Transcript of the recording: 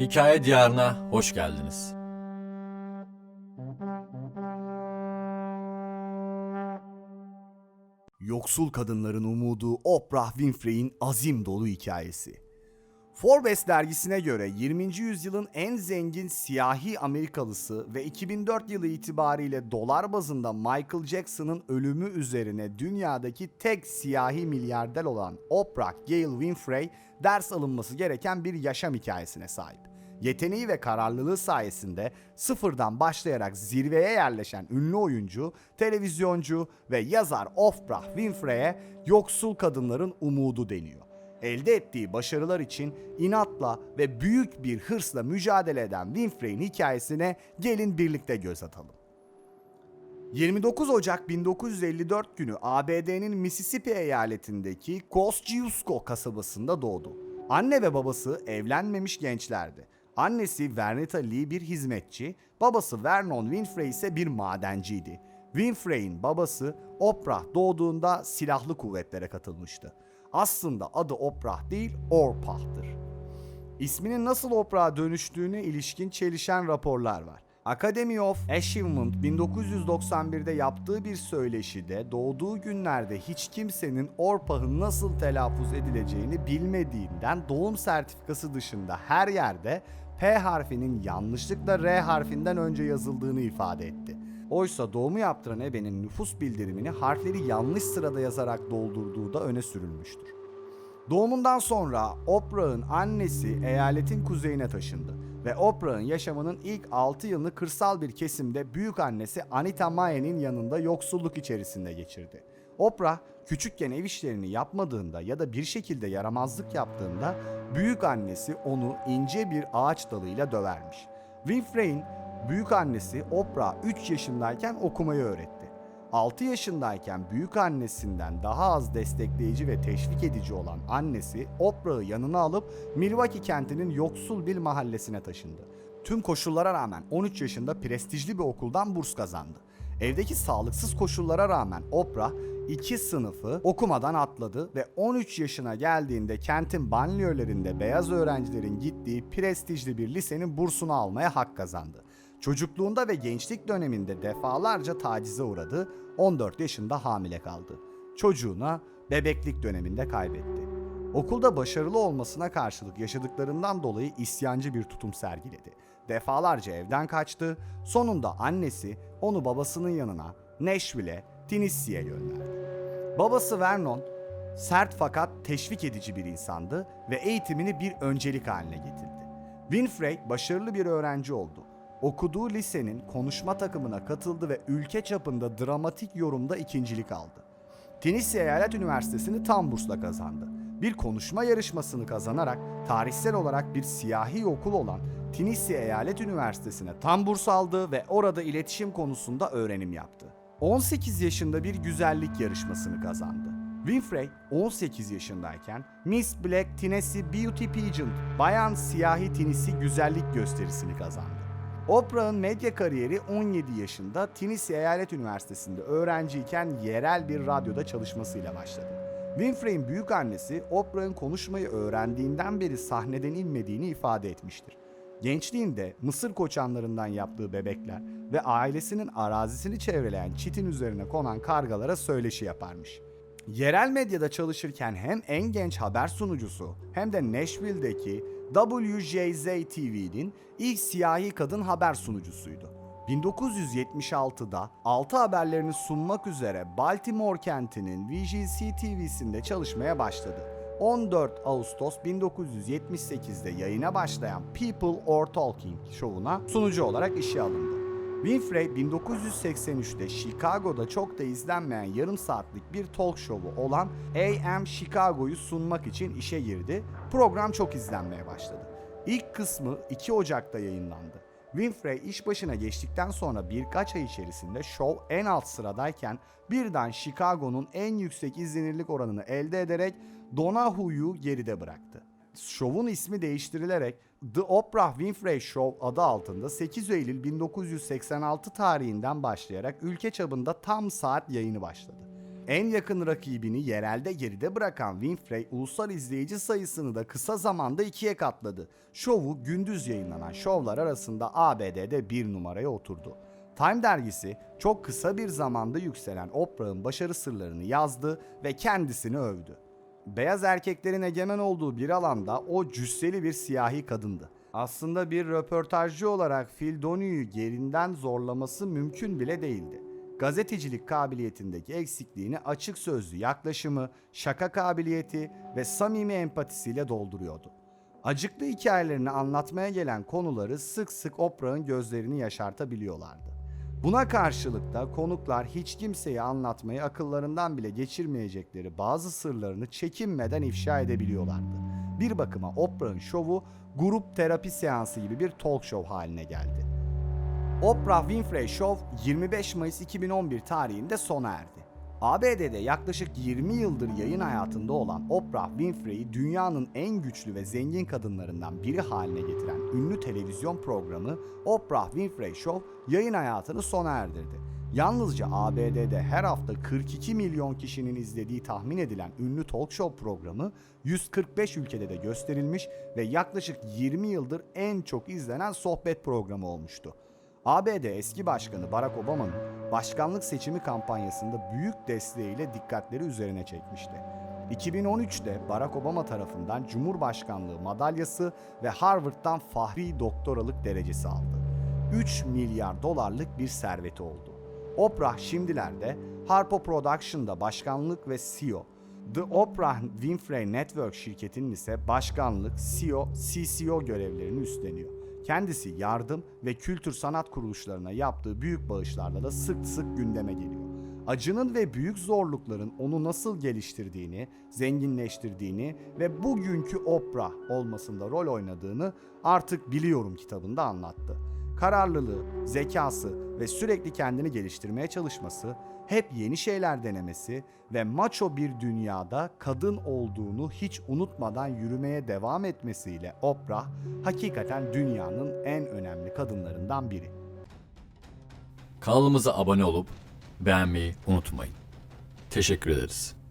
Hikaye diyarına hoş geldiniz. Yoksul kadınların umudu Oprah Winfrey'in azim dolu hikayesi. Forbes dergisine göre 20. yüzyılın en zengin siyahi Amerikalısı ve 2004 yılı itibariyle dolar bazında Michael Jackson'ın ölümü üzerine dünyadaki tek siyahi milyarder olan Oprah Gail Winfrey ders alınması gereken bir yaşam hikayesine sahip. Yeteneği ve kararlılığı sayesinde sıfırdan başlayarak zirveye yerleşen ünlü oyuncu, televizyoncu ve yazar Oprah Winfrey'e yoksul kadınların umudu deniyor. Elde ettiği başarılar için inatla ve büyük bir hırsla mücadele eden Winfrey'in hikayesine gelin birlikte göz atalım. 29 Ocak 1954 günü ABD'nin Mississippi eyaletindeki Kosciuszko kasabasında doğdu. Anne ve babası evlenmemiş gençlerdi. Annesi Vernita Lee bir hizmetçi, babası Vernon Winfrey ise bir madenciydi. Winfrey'in babası Oprah doğduğunda silahlı kuvvetlere katılmıştı. Aslında adı Oprah değil, Orpah'tır. İsminin nasıl Oprah'a dönüştüğüne ilişkin çelişen raporlar var. Academy of Achievement 1991'de yaptığı bir söyleşide doğduğu günlerde hiç kimsenin Orpah'ın nasıl telaffuz edileceğini bilmediğinden doğum sertifikası dışında her yerde P harfinin yanlışlıkla R harfinden önce yazıldığını ifade etti. Oysa doğumu yaptıran ebenin nüfus bildirimini harfleri yanlış sırada yazarak doldurduğu da öne sürülmüştür. Doğumundan sonra Oprah'ın annesi eyaletin kuzeyine taşındı ve Oprah'ın yaşamının ilk 6 yılını kırsal bir kesimde büyük annesi Anita Mae'nin yanında yoksulluk içerisinde geçirdi. Oprah küçükken ev işlerini yapmadığında ya da bir şekilde yaramazlık yaptığında büyük annesi onu ince bir ağaç dalıyla dövermiş. Winfrey'in büyük annesi Oprah 3 yaşındayken okumayı öğretti. 6 yaşındayken büyük annesinden daha az destekleyici ve teşvik edici olan annesi Oprah'ı yanına alıp Milwaukee kentinin yoksul bir mahallesine taşındı. Tüm koşullara rağmen 13 yaşında prestijli bir okuldan burs kazandı. Evdeki sağlıksız koşullara rağmen Oprah iki sınıfı okumadan atladı ve 13 yaşına geldiğinde kentin banliyölerinde beyaz öğrencilerin gittiği prestijli bir lisenin bursunu almaya hak kazandı. Çocukluğunda ve gençlik döneminde defalarca tacize uğradı, 14 yaşında hamile kaldı. Çocuğuna bebeklik döneminde kaybetti. Okulda başarılı olmasına karşılık yaşadıklarından dolayı isyancı bir tutum sergiledi. Defalarca evden kaçtı, sonunda annesi onu babasının yanına Nashville'e, Tennessee'ye gönderdi. Babası Vernon sert fakat teşvik edici bir insandı ve eğitimini bir öncelik haline getirdi. Winfrey başarılı bir öğrenci oldu. Okuduğu lisenin konuşma takımına katıldı ve ülke çapında dramatik yorumda ikincilik aldı. Tennessee Eyalet Üniversitesi'ni tam bursla kazandı. Bir konuşma yarışmasını kazanarak tarihsel olarak bir siyahi okul olan Tennessee Eyalet Üniversitesi'ne tam burs aldı ve orada iletişim konusunda öğrenim yaptı. 18 yaşında bir güzellik yarışmasını kazandı. Winfrey 18 yaşındayken Miss Black Tennessee Beauty Pageant Bayan Siyahi Tennessee Güzellik Gösterisini kazandı. Oprah'ın medya kariyeri 17 yaşında Tennessee Eyalet Üniversitesi'nde öğrenciyken yerel bir radyoda çalışmasıyla başladı. Winfrey'in büyük annesi Oprah'ın konuşmayı öğrendiğinden beri sahneden inmediğini ifade etmiştir. Gençliğinde Mısır koçanlarından yaptığı bebekler ve ailesinin arazisini çevreleyen çitin üzerine konan kargalara söyleşi yaparmış. Yerel medyada çalışırken hem en genç haber sunucusu hem de Nashville'deki WJZ TV'nin ilk siyahi kadın haber sunucusuydu. 1976'da 6 haberlerini sunmak üzere Baltimore kentinin VGC TV'sinde çalışmaya başladı. 14 Ağustos 1978'de yayına başlayan People or Talking şovuna sunucu olarak işe alındı. Winfrey 1983'te Chicago'da çok da izlenmeyen yarım saatlik bir talk show'u olan AM Chicago'yu sunmak için işe girdi. Program çok izlenmeye başladı. İlk kısmı 2 Ocak'ta yayınlandı. Winfrey iş başına geçtikten sonra birkaç ay içerisinde show en alt sıradayken birden Chicago'nun en yüksek izlenirlik oranını elde ederek Donahue'yu geride bıraktı. Şovun ismi değiştirilerek The Oprah Winfrey Show adı altında 8 Eylül 1986 tarihinden başlayarak ülke çapında tam saat yayını başladı. En yakın rakibini yerelde geride bırakan Winfrey ulusal izleyici sayısını da kısa zamanda ikiye katladı. Şovu gündüz yayınlanan şovlar arasında ABD'de bir numaraya oturdu. Time dergisi çok kısa bir zamanda yükselen Oprah'ın başarı sırlarını yazdı ve kendisini övdü. Beyaz erkeklerin egemen olduğu bir alanda o cüsseli bir siyahi kadındı. Aslında bir röportajcı olarak Phil Donahue yerinden zorlaması mümkün bile değildi. Gazetecilik kabiliyetindeki eksikliğini açık sözlü yaklaşımı, şaka kabiliyeti ve samimi empatisiyle dolduruyordu. Acıklı hikayelerini anlatmaya gelen konuları sık sık Oprah'ın gözlerini yaşartabiliyorlardı. Buna karşılık da konuklar hiç kimseye anlatmayı akıllarından bile geçirmeyecekleri bazı sırlarını çekinmeden ifşa edebiliyorlardı. Bir bakıma Oprah'ın şovu grup terapi seansı gibi bir talk show haline geldi. Oprah Winfrey Show 25 Mayıs 2011 tarihinde sona erdi. ABD'de yaklaşık 20 yıldır yayın hayatında olan Oprah Winfrey'i dünyanın en güçlü ve zengin kadınlarından biri haline getiren ünlü televizyon programı Oprah Winfrey Show yayın hayatını sona erdirdi. Yalnızca ABD'de her hafta 42 milyon kişinin izlediği tahmin edilen ünlü talk show programı 145 ülkede de gösterilmiş ve yaklaşık 20 yıldır en çok izlenen sohbet programı olmuştu. ABD eski başkanı Barack Obama'nın başkanlık seçimi kampanyasında büyük desteğiyle dikkatleri üzerine çekmişti. 2013'te Barack Obama tarafından Cumhurbaşkanlığı madalyası ve Harvard'dan fahri doktoralık derecesi aldı. 3 milyar dolarlık bir serveti oldu. Oprah şimdilerde Harpo Production'da başkanlık ve CEO, The Oprah Winfrey Network şirketinin ise başkanlık, CEO, CCO görevlerini üstleniyor. Kendisi yardım ve kültür sanat kuruluşlarına yaptığı büyük bağışlarla da sık sık gündeme geliyor. Acının ve büyük zorlukların onu nasıl geliştirdiğini, zenginleştirdiğini ve bugünkü Oprah olmasında rol oynadığını artık biliyorum kitabında anlattı. Kararlılığı, zekası ve sürekli kendini geliştirmeye çalışması, hep yeni şeyler denemesi ve maço bir dünyada kadın olduğunu hiç unutmadan yürümeye devam etmesiyle Oprah hakikaten dünyanın en önemli kadınlarından biri. Kanalımıza abone olup beğenmeyi unutmayın. Teşekkür ederiz.